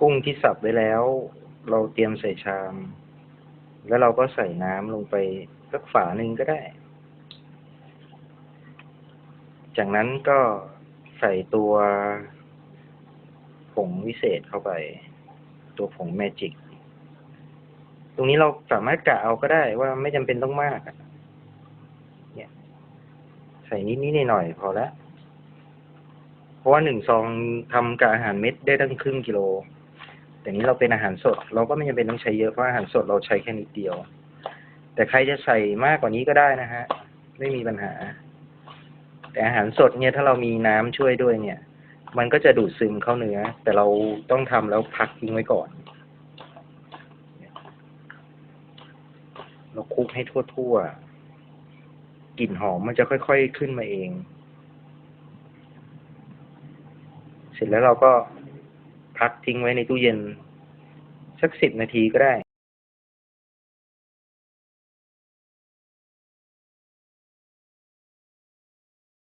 กุ้งที่สับไว้แล้ว เราเตรียมใส่ชาม แล้วเราก็ใส่น้ำลงไปสักฝาหนึ่งก็ได้ จากนั้นก็ใส่ตัวผงวิเศษเข้าไป ตัวผงแมจิก ตรงนี้เราสามารถกะเอาก็ได้ว่าไม่จำเป็นต้องมากเนี่ยใส่นิดนิดหน่อยๆพอละเพราะว่าหนึ่งซองทำกับอาหารเม็ดได้ตั้งครึ่งกิโล แต่นี้เราเป็นอาหารสด เราก็ไม่จำเป็นต้องใช้เยอะเพราะอาหารสดเราใช้แค่นิดเดียว แต่ใครจะใส่มากกว่านี้ก็ได้นะฮะ ไม่มีปัญหา แต่อาหารสดเนี่ยถ้าเรามีน้ำช่วยด้วยเนี่ย มันก็จะดูดซึมเข้าเนื้อ แต่เราต้องทำแล้วพักทิ้งไว้ก่อน เราคลุกให้ทั่วๆกลิ่นหอมมันจะค่อย ๆขึ้นมาเอง เสร็จแล้วเราก็ พักทิ้งไว้ในตู้เย็นสักสิบนาทีก็ได้